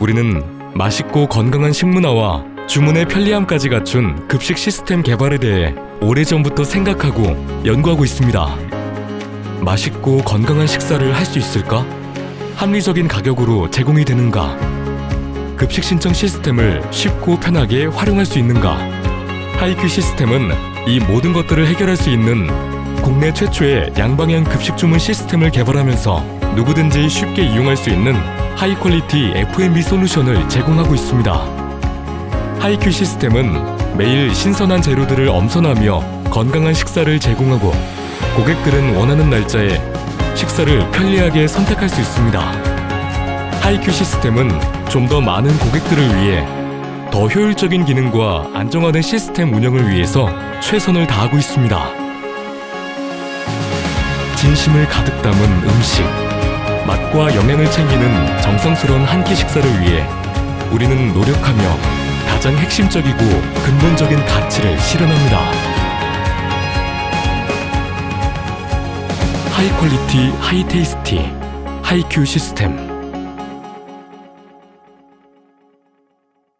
우리는 맛있고 건강한 식문화와 주문의 편리함까지 갖춘 급식 시스템 개발에 대해 오래전부터 생각하고 연구하고 있습니다. 맛있고 건강한 식사를 할 수 있을까? 합리적인 가격으로 제공이 되는가? 급식 신청 시스템을 쉽고 편하게 활용할 수 있는가? 하이큐 시스템은 이 모든 것들을 해결할 수 있는 국내 최초의 양방향 급식 주문 시스템을 개발하면서 누구든지 쉽게 이용할 수 있는 하이 퀄리티 F&B 솔루션을 제공하고 있습니다. 하이큐 시스템은 매일 신선한 재료들을 엄선하며 건강한 식사를 제공하고 고객들은 원하는 날짜에 식사를 편리하게 선택할 수 있습니다. 하이큐 시스템은 좀 더 많은 고객들을 위해 더 효율적인 기능과 안정화된 시스템 운영을 위해서 최선을 다하고 있습니다. 진심을 가득 담은 음식, 맛과 영양을 챙기는 정성스러운 한 끼 식사를 위해 우리는 노력하며 가장 핵심적이고 근본적인 가치를 실현합니다. 하이 퀄리티, 하이 테이스티, 하이큐 시스템.